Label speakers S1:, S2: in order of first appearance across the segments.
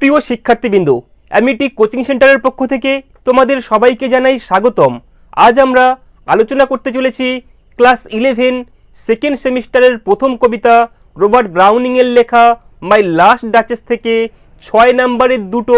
S1: প্রিয় শিক্ষার্থীবৃন্দ Amity coaching সেন্টারের পক্ষ থেকে তোমাদের সবাইকে জানাই স্বাগতম। আজ আমরা আলোচনা করতে চলেছি ক্লাস ইলেভেন সেকেন্ড সেমিস্টারের প্রথম কবিতা রোবার্ট ব্রাউনিংয়ের লেখা মাই লাস্ট ডাচেস থেকে ছয় নাম্বারের দুটো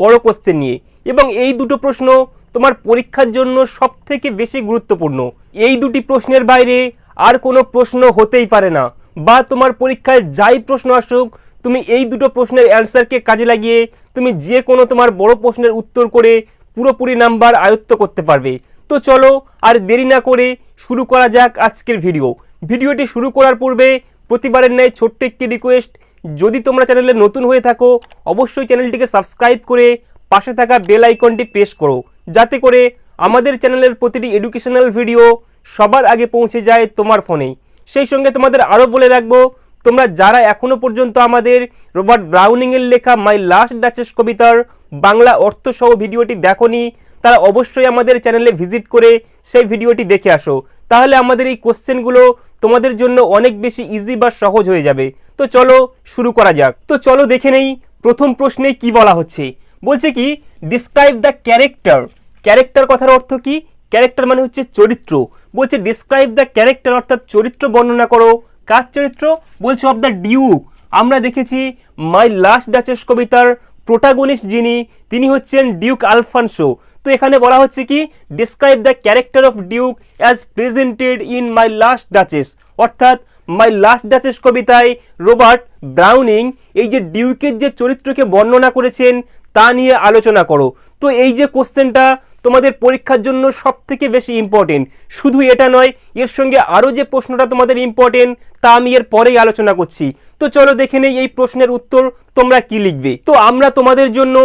S1: বড় কোশ্চেন নিয়ে। এবং এই দুটো প্রশ্ন তোমার পরীক্ষার জন্য সব থেকে বেশি গুরুত্বপূর্ণ। এই দুটি প্রশ্নের বাইরে আর কোনো প্রশ্ন হতেই পারে না, বা তোমার পরীক্ষায় যাই প্রশ্ন আসুক তুমি এই দুটো প্রশ্নের অ্যান্সারকে কাজে লাগিয়ে তুমি যে কোনো তোমার বড় প্রশ্নের উত্তর করে পুরোপুরি নাম্বার আয়ত্ত করতে পারবে। তো চলো আর দেরি না করে শুরু করা যাক আজকের ভিডিও ভিডিওটি শুরু করার পূর্বে প্রতিবারের ন্যায় ছোট্ট একটি রিকোয়েস্ট যদি তোমরা চ্যানেলে নতুন হয়ে থাকো, অবশ্যই চ্যানেলটিকে সাবস্ক্রাইব করে পাশে থাকা বেল আইকনটি প্রেস করো। যাতে করে আমাদের চ্যানেলের প্রতিটি এডুকেশনাল ভিডিও সবার আগে পৌঁছে যায় তোমার ফোনেই সেই সঙ্গে তোমাদের আরও বলে রাখব তোমরা যারা এখনও পর্যন্ত আমাদের রবার্ট ব্রাউনিংয়ের লেখা মাই লাস্ট ডাচেস কবিতার বাংলা অর্থ সহ ভিডিওটি দেখোনি, তারা অবশ্যই আমাদের চ্যানেলে ভিজিট করে সেই ভিডিওটি দেখে আসো। তাহলে আমাদের এই কোশ্চেনগুলো তোমাদের জন্য অনেক বেশি ইজি বা সহজ হয়ে যাবে। তো চলো শুরু করা যাক। তো চলো দেখে নেই, প্রথম প্রশ্নে কি বলা হচ্ছে? বলছে কি ডিসক্রাইব দ্য ক্যারেক্টার ক্যারেক্টার কথার অর্থ কি? ক্যারেক্টার মানে হচ্ছে চরিত্র। বলছে ডিসক্রাইব দ্য ক্যারেক্টার অর্থাৎ চরিত্র বর্ণনা করো। কার চরিত্র? বলছি অফ দ্য ডিউ আমরা দেখেছি মাই লাস্ট ডাচেস কবিতার প্রোটাগনিস্ট যিনি, তিনি হচ্ছেন ডিউক আলফানসো তো এখানে বলা হচ্ছে কি describe the character of duke as presented in my last duchess অর্থাৎ মাই লাস্ট ডাচেস কবিতায় রোবার্ট ব্রাউনিং এই যে ডিউকের যে চরিত্রকে বর্ণনা করেছেন, তা নিয়ে আলোচনা করো। তো এই যে কোশ্চেনটা তোমাদের পরীক্ষার জন্য সব থেকে বেশি ইম্পর্টেন্ট শুধু এটা নয়, এর সঙ্গে আরও যে প্রশ্নটা তোমাদের ইম্পর্টেন্ট তা আমি এর পরেই আলোচনা করছি। তো চলো দেখে নেই এই প্রশ্নের উত্তর তোমরা কি লিখবে। তো আমরা তোমাদের জন্য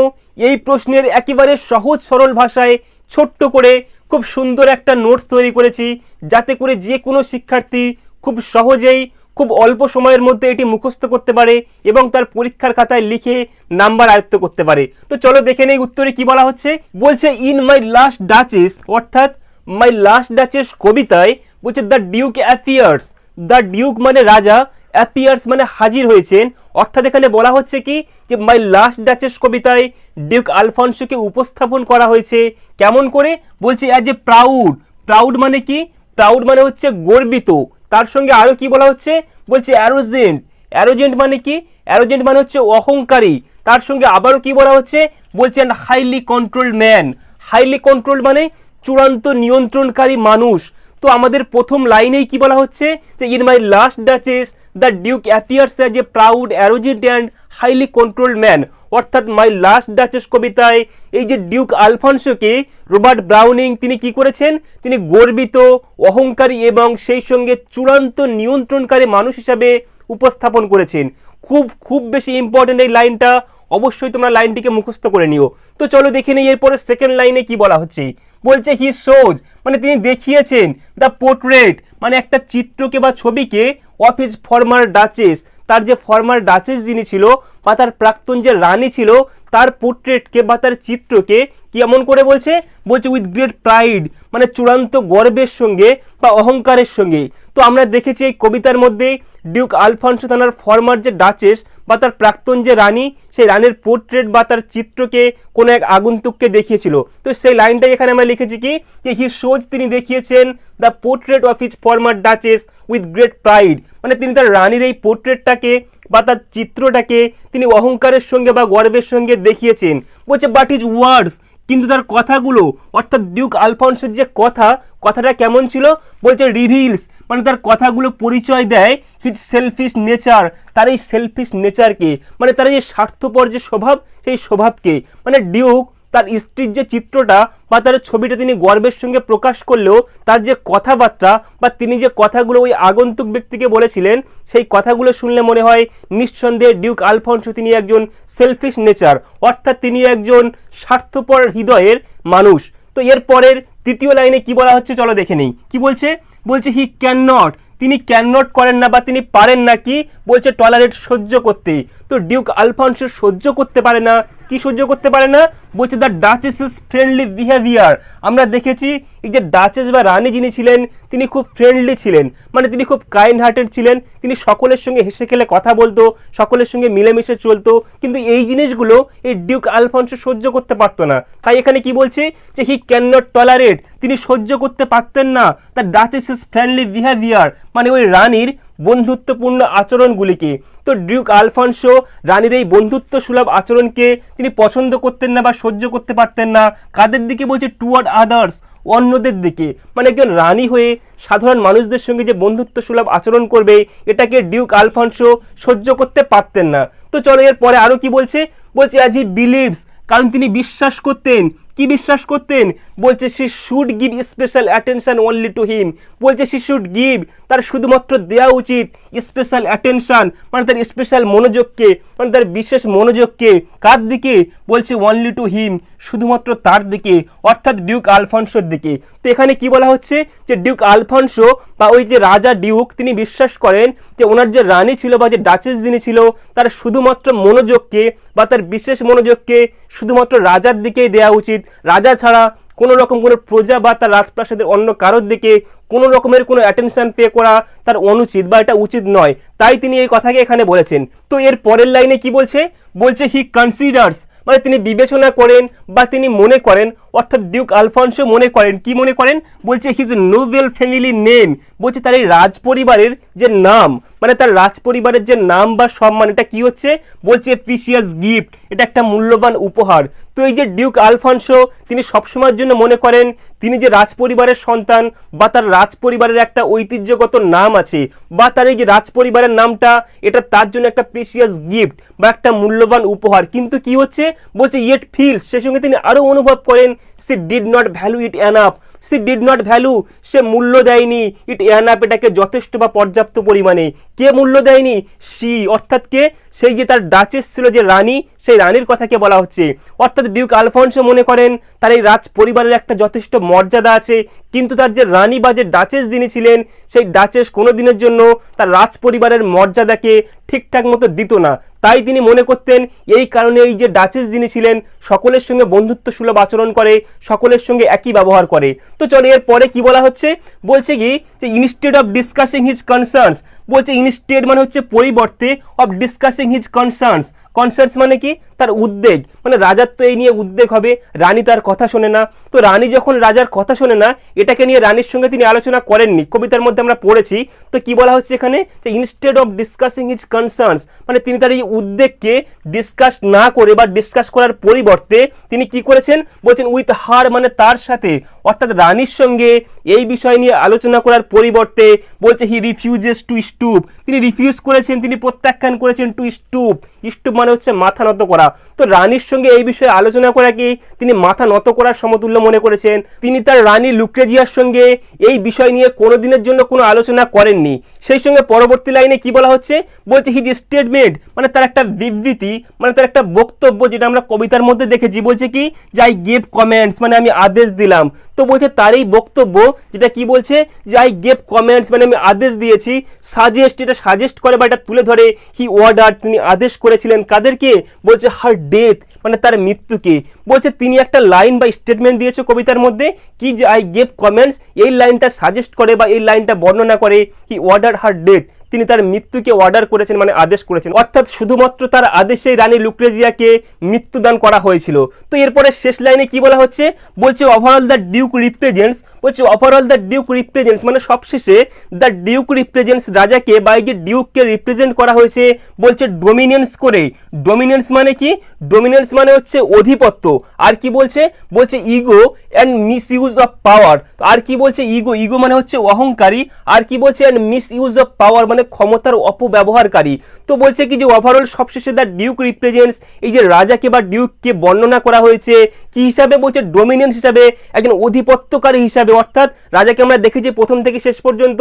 S1: এই প্রশ্নের একেবারে সহজ সরল ভাষায় ছোট্ট করে খুব সুন্দর একটা নোটস তৈরি করেছি, যাতে করে যে কোনো শিক্ষার্থী খুব সহজেই খুব অল্প সময়ের মধ্যে এটি মুখস্থ করতে পারে এবং তার পরীক্ষার খাতায় লিখে নাম্বার আয়ত্ত করতে পারে। তো চলো দেখে নেই উত্তরে কি বলা হচ্ছে। বলছে ইন মাই লাস্ট ডাচেস অর্থাৎ মাই লাস্ট ডাচেস কবিতায় বলছে the duke appears the duke মানে রাজা অ্যাপিয়ার্স মানে হাজির হয়েছেন। অর্থাৎ এখানে বলা হচ্ছে কি, যে মাই লাস্ট ডাচেস কবিতায় ডিউক আলফানসোকে উপস্থাপন করা হয়েছে। কেমন করে? বলছে অ্যাজ এ প্রাউড প্রাউড মানে কি? প্রাউড মানে হচ্ছে গর্বিত। তার সঙ্গে আরও কি বলা হচ্ছে? বলছে অ্যারোজেন্ট। অ্যারোজেন্ট মানে কি? অ্যারোজেন্ট মানে হচ্ছে অহংকারী। তার সঙ্গে আবারও কি বলা হচ্ছে? বলছেন highly control man highly control মানে চূড়ান্ত নিয়ন্ত্রণকারী মানুষ। তো আমাদের প্রথম লাইনেই কি বলা হচ্ছে? যে in my last duchess the duke appears as a proud arrogant and highly control man অর্থাৎ মাই লাস্ট ডাচেস কবিতায় এই যে ডিউক আলফানসোকে রবার্ট ব্রাউনিং তিনি কি করেছেন? তিনি গর্বিত, অহংকারী এবং সেই সঙ্গে চূড়ান্ত নিয়ন্ত্রণকারী মানুষ হিসাবে উপস্থাপন করেছেন। খুব খুব বেশি ইম্পর্টেন্ট এই লাইনটা। অবশ্যই তোমরা লাইনটিকে মুখস্থ করে নিও। তো চলো দেখে নিই এরপরে সেকেন্ড লাইনে কি বলা হচ্ছে। বলছে হি শোজ মানে তিনি দেখিয়েছেন দ্য পোর্ট্রেট মানে একটা চিত্রকে বা ছবিকে অফ হিজ ফর্মার ডাচেস, তার যে ফর্মার ডাচেস যিনি ছিল, বা তার প্রাক্তন যে রানী ছিল, তার পোর্ট্রেটকে বা তার চিত্রকে কেমন করে বলছে? বলছে উইথ গ্রেট প্রাইড মানে চূড়ান্ত গর্বের সঙ্গে বা অহংকারের সঙ্গে। তো আমরা দেখেছি এই কবিতার মধ্যে ডিউক আলফানসো তানার ফর্মার যে ডাচেস বা তার প্রাক্তন যে রানী, সেই রানীর পোর্ট্রেট বা তার চিত্রকে কোনো এক আগন্তুককে দেখিয়েছিল। তো সেই লাইনটাই এখানে আমরা লিখেছি কি? যে হি শোজ তিনি দেখিয়েছেন the portrait of his former duchess with great pride মানে তিনি তার রানীর এই পোর্ট্রেটটাকে বা তার চিত্রটাকে তিনি অহংকারের সঙ্গে বা গর্বের সঙ্গে দেখিয়েছেন। বলছে বাট ইজ ওয়ার্ডস কিন্তু তার কথাগুলো, অর্থাৎ ডিউক আলফান্সের যে কথা, কথাটা কেমন ছিল? বলছে রিভিলস মানে তার কথাগুলো পরিচয় দেয় হিজ সেলফিশ নেচার তার এই সেলফিশ নেচারকে মানে তার এই স্বার্থপর যে স্বভাব, সেই স্বভাবকে। মানে ডিউক তার স্ত্রীর যে চিত্রটা বা তার ছবিটা তিনি গর্বের সঙ্গে প্রকাশ করলেও তার যে কথাবার্তা বা তিনি যে কথাগুলো ওই আগন্তুক ব্যক্তিকে বলেছিলেন, সেই কথাগুলো শুনলে মনে হয় নিঃসন্দেহে ডিউক আলফন্সো তিনি একজন সেলফিশ নেচার, অর্থাৎ তিনি একজন স্বার্থপর হৃদয়ের মানুষ। তো এর পরের তৃতীয় লাইনে কি বলা হচ্ছে চলো দেখে নেই। কি বলছে? বলছে হি ক্যান নট তিনি ক্যান নট করেন না বা তিনি পারেন না কি? বলছে টলারেট সহ্য করতে। তো ডিউক আলফান্সো সহ্য করতে পারে না। কি সহ্য করতে পারে না? বলছে the duchess is friendly behaviour আমরা দেখেছি, এই যে ডাচেস বা রানী যিনি ছিলেন, তিনি খুব ফ্রেন্ডলি ছিলেন। মানে তিনি খুব কাইন্ড হার্টেড ছিলেন। তিনি সকলের সঙ্গে হেসে খেলে কথা বলতো, সকলের সঙ্গে মিলেমিশে চলতো। কিন্তু এই জিনিসগুলো এই ডিউক আলফন্সো সহ্য করতে পারতো না। তাই এখানে কি বলছে? যে হি ক্যান নট টলারেট তিনি সহ্য করতে পারতেন না। The duchess is friendly behaviour মানে ওই রানীর বন্ধুত্বপূর্ণ আচরণগুলিকে। তো ডিউক আলফানসো রানীর এই বন্ধুত্ব সুলভ আচরণকে তিনি পছন্দ করতেন না বা সহ্য করতে পারতেন না। কাদের দিকে বলছে? টুয়ার্ড আদার্স অন্যদের দিকে। মানে একজন রানী হয়ে সাধারণ মানুষদের সঙ্গে যে বন্ধুত্ব সুলভ আচরণ করবে, এটাকে ডিউক আলফানসো সহ্য করতে পারতেন না। তো চলো এর পরে আরও কি বলছে? বলছে অ্যাজ হি বিলিভস কারণ তিনি বিশ্বাস করতেন। কি বিশ্বাস করতেন? বলছে she should give special attention only to him বলছে শি শুড গিভ তার শুধুমাত্র দেওয়া উচিত স্পেশাল অ্যাটেনশান মানে তার স্পেশাল মনোযোগকে মানে তার বিশেষ মনোযোগকে কার দিকে? বলছে অনলি টু হিম শুধুমাত্র তার দিকে, অর্থাৎ ডিউক আলফানসোর দিকে। তো এখানে কি বলা হচ্ছে? যে ডিউক আলফানসো বা ওই যে রাজা ডিউক তিনি বিশ্বাস করেন যে ওনার যে রানী ছিল বা যে ডাচেস যিনি ছিল, তার শুধুমাত্র মনোযোগকে বা তার বিশেষ মনোযোগকে শুধুমাত্র রাজার দিকেই দেওয়া উচিত। রাজা ছাড়া কোনো রকম কোনো প্রজা বা তার রাজপ্রাসাদের অন্য কারোর দিকে কোনো রকমের কোনো অ্যাটেনশন পে করা তার অনুচিত বা এটা উচিত নয়। তাই তিনি এই কথাকে এখানে বলেছেন। তো এর পরের লাইনে কি বলছে? বলছে হি কনসিডার্স মানে তিনি বিবেচনা করেন বা তিনি মনে করেন অর্থাৎ ডিউক আলফানসো মনে করেন, কি মনে করেন? বলছে হিজ নোবেল ফ্যামিলি নেম বলছে তার এই রাজ পরিবারের যে নাম মানে তার রাজ পরিবারের যে নাম বা সম্মান, এটা কি হচ্ছে? বলছে প্রিসিয়াস গিফট এটা একটা মূল্যবান উপহার। তো এই যে ডিউক আলফানসো তিনি সবসময়ের জন্য মনে করেন, তিনি যে রাজ পরিবারের সন্তান বা তার রাজ পরিবারের একটা ঐতিহ্যগত নাম আছে, বা তার এই যে রাজ পরিবারের নামটা, এটা তার জন্য একটা প্রিসিয়াস গিফট বা একটা মূল্যবান উপহার। কিন্তু কি হচ্ছে? বলছে ইয়েট ফিলস সে সঙ্গে তিনি আরও অনুভব করেন she did not value it enough she did not value সে মূল্য দেয়নি। ইট এনাফ এটাকে যথেষ্ট বা পর্যাপ্ত পরিমাণে। কে মূল্য দেয়নি? সি অর্থাৎ কে? সেই যে তার ডাচেস ছিল যে রানী সেই রানীর কথাকে বলা হচ্ছে। অর্থাৎ ডিউক আলফন্সো মনে করেন, তার এই রাজ পরিবারের একটা যথেষ্ট মর্যাদা আছে, কিন্তু তার যে রানী বা যে ডাচেস যিনি ছিলেন, সেই ডাচেস কোনো দিনের জন্য তার রাজ পরিবারের মর্যাদাকে ঠিকঠাক মতো দিত না। তাই তিনি মনে করতেন, এই কারণে এই যে ডাচেস যিনি ছিলেন, সকলের সঙ্গে বন্ধুত্ব সুলভ আচরণ করে, সকলের সঙ্গে একই ব্যবহার করে। তো চলো এর পরে কি বলা হচ্ছে? বলছে কি যে instead of discussing his concerns বলছে ইনস্টেড মানে হচ্ছে পরিবর্তে of discussing his concerns concerns মানে কি? তার উদ্বেগ। মানে রাজার তো এই নিয়ে উদ্বেগ হবে, রানী তার কথা শোনে না। তো রানী যখন রাজার কথা শোনে না, এটাকে নিয়ে রানীর সঙ্গে তিনি আলোচনা করেননি। কবিতার মধ্যে আমরা পড়েছি, তো কি বলা হচ্ছে এখানে? যে instead of discussing his concerns মানে তিনি তার এই উদ্বেগকে ডিসকাস না করে বা ডিসকাস করার পরিবর্তে তিনি কি করেছেন? বলছেন উইথ হার মানে তার সাথে। অর্থাৎ রানীর সঙ্গে এই বিষয় নিয়ে আলোচনা করার পরিবর্তে বলছে হি রিফিউজেস টু স্টুপ তিনি রিফিউজ করেছেন, তিনি প্রত্যাখ্যান করেছেন টু স্টুপ স্টুপ মানে হচ্ছে মাথা নত করা। তো রানীর সঙ্গে এই বিষয়ে আলোচনা করাকে তিনি মাথা নত করার সমতুল্য মনে করেছেন। তিনি তার রানী লুক্রেজিয়ার সঙ্গে এই বিষয় নিয়ে কোনো দিনের জন্য কোনো আলোচনা করেননি। সেই সঙ্গে পরবর্তী লাইনে কি বলা হচ্ছে? বলছে হিজ স্টেটমেন্ট মানে তার একটা বিবৃতি মানে তার একটা বক্তব্য যেটা আমরা কবিতার মধ্যে দেখেছি। বলছে কি? যে আই গেভ কমেন্টস মানে আমি আদেশ দিলাম। তো বলছে, তার এই বক্তব্য যেটা কি বলছে? যে আই গেভ কমেন্টস মানে আমি আদেশ দিয়েছি। সাজেস্ট এটা সাজেস্ট করে বা এটা তুলে ধরে হি অর্ডার তিনি আদেশ করেছিলেন কাদেরকে? বলছে হার ডেথ মানে তার মৃত্যুকে। বলছে, তিনি একটা লাইন বা স্টেটমেন্ট দিয়েছে কবিতার মধ্যে, কি যে আই গেভ কমেন্টস এই লাইনটা সাজেস্ট করে বা এই লাইনটা বর্ণনা করে হি অর্ডার হার ডেথ তিনি তার মৃত্যুকে অর্ডার করেছেন মানে আদেশ করেছেন। অর্থাৎ শুধুমাত্র তার আদেশে রানী লুক্রেজিয়াকে মৃত্যুদান করা হয়েছিল। তো এরপরে শেষ লাইনে কি বলা হচ্ছে? বলছে ওভারঅল দ্য ডিউক রিপ্রেজেন্টস বলছে ওভারঅল দ্য ডিউক রিপ্রেজেন্টস মানে সবশেষে দ্য ডিউক রিপ্রেজেন্টস রাজাকে বা এই যে ডিউককে রিপ্রেজেন্ট করা হয়েছে, বলছে ডোমিনেন্স করে। ডোমিনেন্স মানে কি? ডোমিনেন্স মানে হচ্ছে অধিপত্য। আর কি বলছে? বলছে ego and misuse of power আর কি বলছে ইগো ইগো মানে হচ্ছে অহংকারী। আর কি বলছে and misuse of power মানে ক্ষমতার অপব্যবহারকারী। তো বলছে কি যে ওভারঅল সবশেষে দ্য ডিউক রিপ্রেজেন্টস এই যে রাজাকে বা ডিউককে বর্ণনা করা হয়েছে, কি হিসাবে? বলছে ডোমিনেন্স হিসাবে, একজন অধিপত্যকারী হিসাবে। অর্থাৎ রাজাকে আমরা দেখেছি প্রথম থেকে শেষ পর্যন্ত,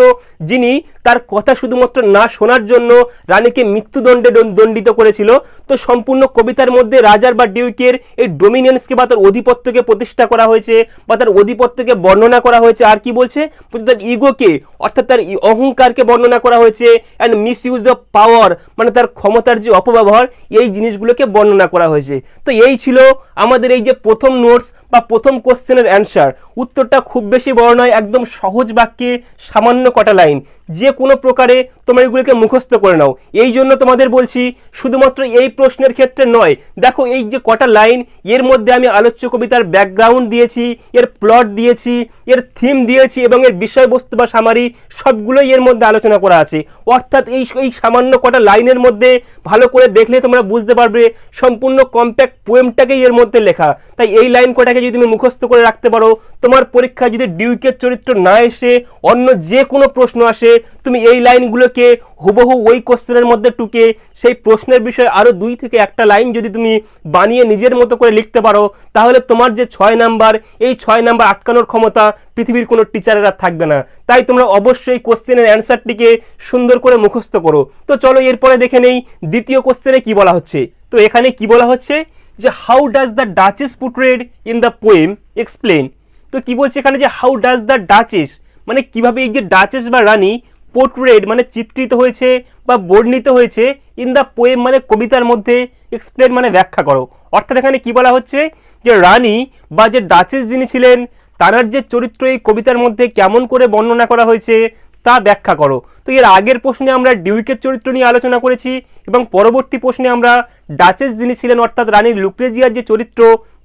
S1: যিনি তার কথা শুধুমাত্র না শোনার জন্য রানীকে মৃত্যুদণ্ডে দণ্ডিত করেছিল। তো সম্পূর্ণ কবিতার মধ্যে রাজার বা ডিউকের এই ডোমিনেন্সকে বা তার অধিপত্যকে প্রতিষ্ঠা করা হয়েছে বা তার অধিপত্যকে বর্ণনা করা হয়েছে। আর কি বলছে? তার ইগোকে অর্থাৎ তার অহংকারকে বর্ণনা করা হয়েছে। And misuse of power মানে তার ক্ষমতার যে অপব্যবহার, এই জিনিসগুলোকে বর্ণনা করা হয়েছে। তো এই ছিল আমাদের এই যে প্রথম নোটস বা প্রথম কোশ্চেনের অ্যান্সার উত্তরটা খুব বেশি বড় নয়, একদম সহজ বাক্যে সামান্য কটা লাইন। যে কোনো প্রকারে তোমরা এগুলোকে মুখস্থ করে নাও। এই জন্য তোমাদের বলছি, শুধুমাত্র এই প্রশ্নের ক্ষেত্রে নয়, দেখো এই যে কটা লাইন, এর মধ্যে আমি আলোচ্য কবিতার ব্যাকগ্রাউন্ড দিয়েছি, এর প্লট দিয়েছি, এর থিম দিয়েছি এবং এর বিষয়বস্তু বা সামারি সবগুলোই এর মধ্যে আলোচনা করা আছে। অর্থাৎ এই এই সামান্য কটা লাইনের মধ্যে ভালো করে দেখলে তোমরা বুঝতে পারবে, সম্পূর্ণ কম্প্যাক্ট পোয়েমটাকেই এর মধ্যে লেখা। তাই এই লাইন কটাকে যদি তুমি মুখস্থ করে রাখতে পারো তোমার পরীক্ষায় যদি ডিউকের চরিত্র না এসে অন্য যে কোনো প্রশ্ন আসে, তুমি এই লাইনগুলোকে হুবহু ওই কোশ্চেনের মধ্যে টুকে, সেই প্রশ্নের বিষয়ে আরও দুই থেকে একটা লাইন যদি তুমি বানিয়ে নিজের মতো করে লিখতে পারো, তাহলে তোমার যে ছয় নাম্বার, এই ছয় নাম্বার আটকানোর ক্ষমতা পৃথিবীর কোনো টিচারের আর থাকবে না। তাই তোমরা অবশ্যই কোশ্চেনের অ্যান্সারটিকে সুন্দর করে মুখস্থ করো। তো চলো এরপরে দেখে নেই দ্বিতীয় কোশ্চেনে কি বলা হচ্ছে। তো এখানে কি বলা হচ্ছে? যে how does the duchess portrayed in the poem explain তো কি বলছে এখানে যে হাউ ডাজ দ্য ডাচেস মানে কীভাবে এই যে ডাচেস বা রানী পোর্ট্রেট মানে চিত্রিত হয়েছে বা বর্ণিত হয়েছে ইন দ্য পোয়েম মানে কবিতার মধ্যে এক্সপ্লেন মানে ব্যাখ্যা করো। অর্থাৎ এখানে কি বলা হচ্ছে? যে রানী বা যে ডাচেস যিনি ছিলেন, তার যে চরিত্র এই কবিতার মধ্যে কেমন করে বর্ণনা করা হয়েছে তা ব্যাখ্যা করো। তো এর আগের প্রশ্নে আমরা ডিউকের চরিত্র নিয়ে আলোচনা করেছি এবং পরবর্তী প্রশ্নে আমরা ডাচেস যিনি ছিলেন, অর্থাৎ রানী লুক্রেজিয়ার যে চরিত্র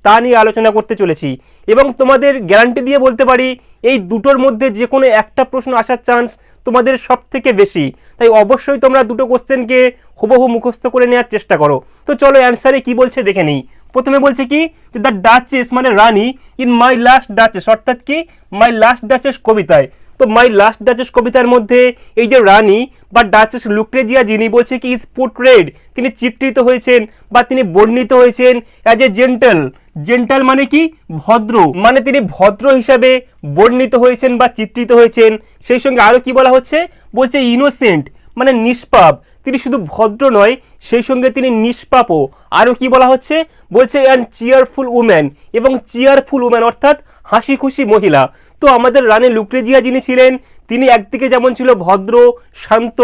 S1: তা নিয়ে আলোচনা করতে চলেছি। এবং তোমাদের গ্যারান্টি দিয়ে বলতে পারি, এই দুটোর মধ্যে যে কোনো একটা প্রশ্ন আসার চান্স তোমাদের সব থেকে বেশি। তাই অবশ্যই তোমরা দুটো কোশ্চেনকে হুবহু মুখস্থ করে নেওয়ার চেষ্টা করো। তো চলো অ্যান্সারে কি বলছে দেখে নিই। প্রথমে বলছে কি, যে দ্য ডাচেস মানে রানী ইন মাই লাস্ট ডাচেস, অর্থাৎ কি, মাই লাস্ট ডাচেস কবিতায়। তো মাই লাস্ট ডাচেস কবিতার মধ্যে এই যে রানী বা ডাচেস লুক্রেজিয়া যিনি বলছে কি ইজ পোর্ট্রেড তিনি চিত্রিত হয়েছেন বা তিনি বর্ণিত হয়েছেন অ্যাজ এ জেন্টাল জেন্টাল মানে কি? ভদ্র। মানে তিনি ভদ্র হিসাবে বর্ণিত হয়েছেন বা চিত্রিত হয়েছেন। সেই সঙ্গে আরও কি বলা হচ্ছে? বলছে ইনোসেন্ট মানে নিষ্পাপ। তিনি শুধু ভদ্র নয়, সেই সঙ্গে তিনি নিষ্পাপও। আরও কি বলা হচ্ছে? বলছে অ্যান্ড চিয়ারফুল উম্যান এবং চিয়ারফুল উম্যান অর্থাৎ হাসি খুশি মহিলা। তো আমাদের রানী লুক্রেজিয়া যিনি ছিলেন তিনি একদিকে যেমন ছিল ভদ্র, শান্ত,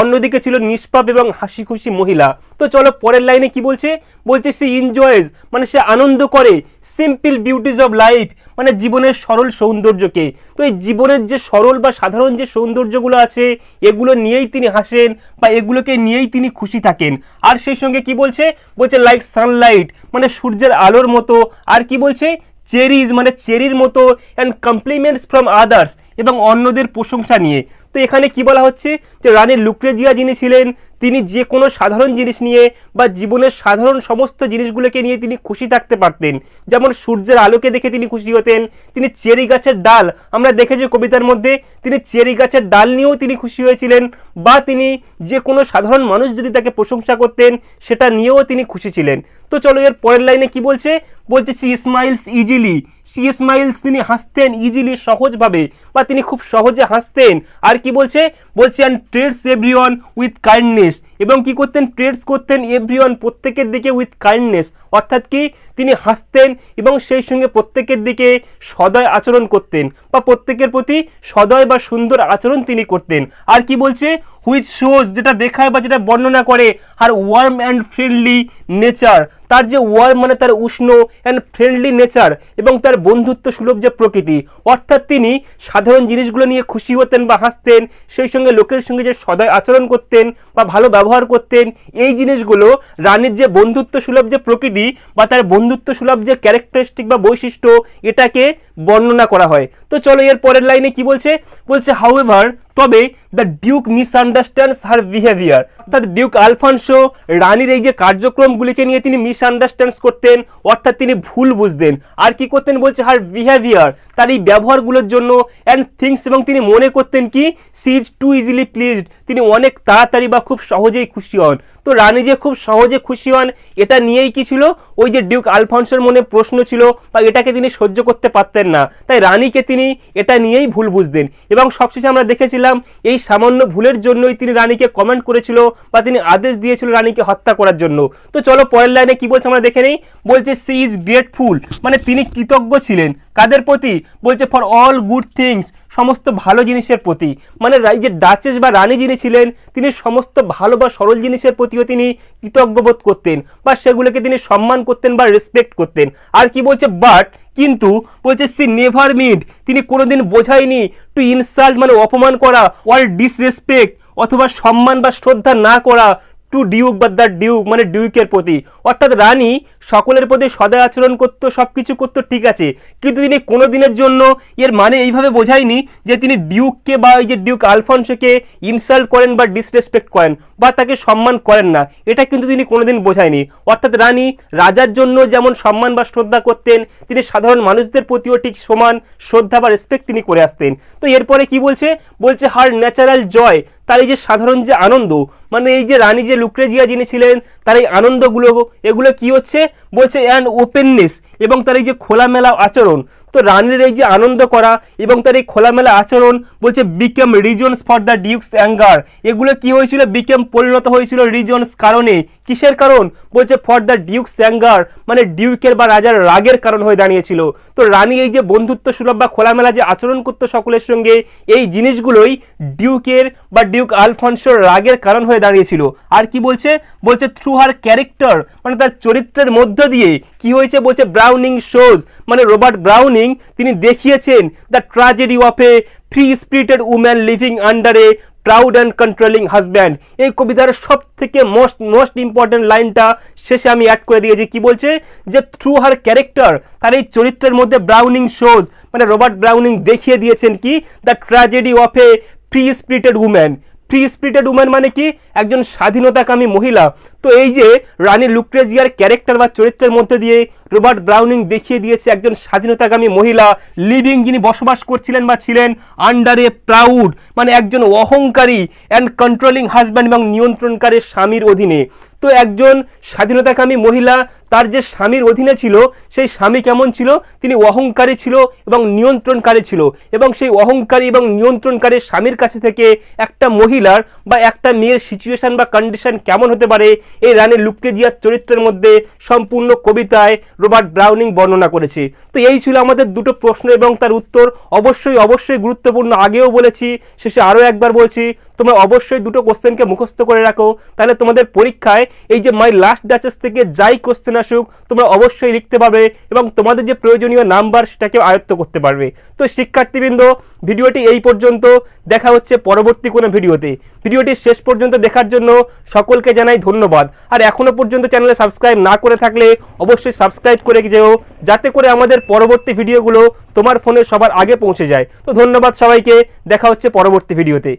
S1: অন্যদিকে ছিল নিষ্পাপ এবং হাসি খুশি মহিলা। তো চলো পরের লাইনে কি বলছে? বলছে সে এনজয়েজ মানে সে আনন্দ করে সিম্পল বিউটিজ অফ লাইফ মানে জীবনের সরল সৌন্দর্যকে। তো এই জীবনের যে সরল বা সাধারণ যে সৌন্দর্যগুলো আছে, এগুলো নিয়েই তিনি হাসেন বা এগুলোকে নিয়েই তিনি খুশি থাকেন। আর সেই সঙ্গে কি বলছে? বলছে লাইক সানলাইট মানে সূর্যের আলোর মতো। আর কি বলছে? চেরিজ মানে চেরির মতো অ্যান্ড কমপ্লিমেন্টস ফ্রম আদার্স এবং অন্যদের প্রশংসা নিয়ে। তো এখানে কি বলা হচ্ছে? যে রানী লুক্রেজিয়া যিনি ছিলেন, তিনি যে কোনো সাধারণ জিনিস নিয়ে বা জীবনের সাধারণ সমস্ত জিনিসগুলোকে নিয়ে তিনি খুশি থাকতে পারতেন। যেমন সূর্যের আলোকে দেখে তিনি খুশি হতেন, তিনি চেরি গাছের ডাল, আমরা দেখেছি কবিতার মধ্যে, তিনি চেরি গাছের ডাল নিয়েও তিনি খুশি হয়েছিলেন বা তিনি যে কোনো সাধারণ মানুষ যদি তাকে প্রশংসা করতেন, সেটা নিয়েও তিনি খুশি ছিলেন। তো চলো এর পরের লাইনে কি বলছে? বলছে she smiles easily she smiles তিনি হাসতেন ইজিলি সহজভাবে। বা তিনি খুব সহজে হাসতেন। আর কি বলছে? বলছে and treats everyone with kindness এবং কি করতেন? ট্রেডস করতেন এভরিওয়ান প্রত্যেকের দিকে উইথ কাইন্ডনেস অর্থাৎ কি? তিনি হাসতেন এবং সেই সঙ্গে প্রত্যেকের দিকে সদয় আচরণ করতেন বা প্রত্যেকের প্রতি সদয় বা সুন্দর আচরণ তিনি করতেন। আর কি বলছে? হুইচ শোজ যেটা দেখায় বা যেটা বর্ণনা করে আর ওয়ার্ম অ্যান্ড ফ্রেন্ডলি নেচার তার যে ওয়ার্ম মানে তার উষ্ণ অ্যান্ড ফ্রেন্ডলি নেচার এবং তার বন্ধুত্ব সুলভ যে প্রকৃতি, অর্থাৎ তিনি সাধারণ জিনিসগুলো নিয়ে খুশি হতেন বা হাসতেন, সেই সঙ্গে লোকের সঙ্গে যে সদয় আচরণ করতেন বা ভালো ব্যবহার করতেন, এই জিনিসগুলো রানীর যে বন্ধুত্ব সুলভ যে প্রকৃতি বা তার বন্ধুত্ব সুলভ যে ক্যারেক্টারিস্টিক বা বৈশিষ্ট্য, এটাকে বর্ণনা করা হয়। তো চলো এর পরের লাইনে কি বলছে? বলছে হাউএভার তবে the duke misunderstands her behaviour অর্থাৎ ডিউক আলফানসো রানীর এই যে কার্যক্রমগুলিকে নিয়ে তিনি মিসআন্ডারস্ট্যান্ডস করতেন, অর্থাৎ তিনি ভুল বুঝতেন। আর কি করতেন বলছে হার বিহেভিয়ার তার এই ব্যবহারগুলোর জন্য অ্যান্ড থিংস এবং তিনি মনে করতেন কি she is too easily pleased তিনি অনেক তাড়াতাড়ি বা খুব সহজেই খুশি হন। তো রানী যে খুব সহজে খুশি হন, এটা নিয়েই কি ছিল? ওই যে ডিউক আলফান্সোর মনে প্রশ্ন ছিল বা এটাকে তিনি সহ্য করতে পারতেন না। তাই রানীকে তিনি এটা নিয়েই ভুল বুঝতেন। এবং সবশেষে আমরা দেখেছিলাম, এই সামান্য ভুলের জন্যই তিনি রানীকে কমেন্ট করেছিল বা তিনি আদেশ দিয়েছিল রানীকে হত্যা করার জন্য। তো চলো পরের লাইনে কি বলছে আমরা দেখে নেই? বলছে সি ইজ গ্রেটফুল মানে তিনি কৃতজ্ঞ ছিলেন। কাদের প্রতি? বলছে ফর অল গুড থিংস সমস্ত ভালো জিনিসের প্রতি। মানে যে ডাচেস বা রানী যিনি ছিলেন, তিনি সমস্ত ভালো বা সরল জিনিসের প্রতিও তিনি কৃতজ্ঞবোধ করতেন বা সেগুলোকে তিনি সম্মান করতেন বা রেসপেক্ট করতেন। আর কি বলছে বাট কিন্তু, বলছে, সি নেভার মিড তিনি কোনোদিন বোঝায়নি টু ইনসাল্ট মানে অপমান করা অর ডিসরেসপেক্ট অথবা সম্মান বা শ্রদ্ধা না করা টু ডিউক বা দ্য ডিউক মানে ডিউকের প্রতি। অর্থাৎ রানী সকলের প্রতি সদয় আচরণ করতো সব কিছু করতো, ঠিক আছে। কিন্তু তিনি কোনো দিনের জন্য এর মানে এইভাবে বোঝায়নি যে তিনি ডিউককে বা এই যে ডিউক আলফনসোকে ইনসাল্ট করেন বা ডিসরেসপেক্ট করেন বা তাকে সম্মান করেন না। এটা কিন্তু তিনি কোনোদিন বোঝায়নি। অর্থাৎ রানী রাজার জন্য যেমন সম্মান বা শ্রদ্ধা করতেন, তিনি সাধারণ মানুষদের প্রতিও ঠিক সমান শ্রদ্ধা বা রেসপেক্ট তিনি করে আসতেন। তো এরপরে কি বলছে? বলছে, হার ন্যাচারাল জয়, তার এই যে সাধারণ যে আনন্দ মানে এই যে রানী যে লুক্রেজিয়া যিনি ছিলেন, তার এই আনন্দগুলো এগুলো কি হচ্ছে? বলছে অ্যান্ড ওপেননেস এবং তার এই যে খোলামেলা আচরণ। তো রানীর এই যে আনন্দ করা এবং তার এই খোলামেলা আচরণ, বলছে became reasons for the duke's anger এগুলো কি হয়েছিল? বিকেম পরিণত হয়েছিল রিজনস কারণে। কিসের কারণ? বলছে ফর দ্য ডিউক স্যাঙ্গার মানে ডিউকের বা রাজার রাগের কারণ হয়ে দাঁড়িয়েছিল। তো রানী এই যে বন্ধুত্ব সুলভ বা খোলামেলা যে আচরণ করতো সকলের সঙ্গে, এই জিনিসগুলোই ডিউকের বা ডিউক আলফনসোর রাগের কারণ হয়ে দাঁড়িয়েছিল। আর কি বলছে? বলছে থ্রু হার ক্যারেক্টার মানে তার চরিত্রের মধ্য দিয়ে কি হয়েছে? বলছে ব্রাউনিং শোজ মানে রবার্ট ব্রাউনিং, তিনি দেখিয়েছেন the tragedy of a free spirited woman living under a proud and controlling husband এই কবিতার সব থেকে মোস্ট মোস্ট ইম্পর্ট্যান্ট লাইনটা শেষে আমি অ্যাড করে দিয়েছি। কি বলছে? যে থ্রু হার ক্যারেক্টার তার এই চরিত্রের মধ্যে ব্রাউনিং শোজ মানে রবার্ট ব্রাউনিং দেখিয়ে দিয়েছেন কি? The tragedy of a free spirited woman free spirited woman মানে কি? একজন স্বাধীনতাকামী মহিলা। তো এই যে রানী লুক্রেজিয়ার ক্যারেক্টার বা চরিত্রের মধ্যে দিয়ে রবার্ট ব্রাউনিং দেখিয়ে দিয়েছে একজন স্বাধীনতাকামী মহিলা লিভিং যিনি বসবাস করছিলেন বা ছিলেন আন্ডার এ প্রাউড মানে একজন অহংকারী অ্যান্ড কন্ট্রোলিং হাজব্যান্ড এবং নিয়ন্ত্রণকারী স্বামীর অধীনে। তো একজন স্বাধীনতাকামী মহিলা, তার যে স্বামীর অধীনে ছিল, সেই স্বামী কেমন ছিল? তিনি অহংকারী ছিল এবং নিয়ন্ত্রণকারী ছিল। এবং সেই অহংকারী এবং নিয়ন্ত্রণকারী স্বামীর কাছে থেকে একটা মহিলার বা একটা মেয়ের সিচুয়েশন বা কন্ডিশন কেমন হতে পারে, এই রানী লুকেজিয়ার চরিত্রের মধ্যে সম্পূর্ণ কবিতায় রবার্ট ব্রাউনিং বর্ণনা করেছে। তো এই ছিল আমাদের দুটো প্রশ্ন এবং তার উত্তর। অবশ্যই অবশ্যই গুরুত্বপূর্ণ। আগেও বলেছি, শেষে আরও একবার বলছি তোমরা অবশ্যই দুটো কোশ্চেনকে মুখস্থ করে রাখো। তাহলে তোমাদের পরীক্ষায় এই যে মাই লাস্ট ডাচেস থেকে যাই কোশ্চেন আসুক, তোমরা অবশ্যই লিখতে পারবে এবং তোমাদের যে প্রয়োজনীয় নাম্বার সেটাকেও আয়ত্ত করতে পারবে। তো শিক্ষার্থীবৃন্দ, ভিডিওটি এই পর্যন্ত। দেখা হচ্ছে পরবর্তী কোনো ভিডিওতে। ভিডিওটি শেষ পর্যন্ত দেখার জন্য সকলকে জানাই ধন্যবাদ। আর এখনও পর্যন্ত চ্যানেলে সাবস্ক্রাইব না করে থাকলে অবশ্যই সাবস্ক্রাইব করে যেও, যাতে করে আমাদের পরবর্তী ভিডিওগুলো তোমার ফোনে সবার আগে পৌঁছে যায়। তো ধন্যবাদ সবাইকে। দেখা হচ্ছে পরবর্তী ভিডিওতে।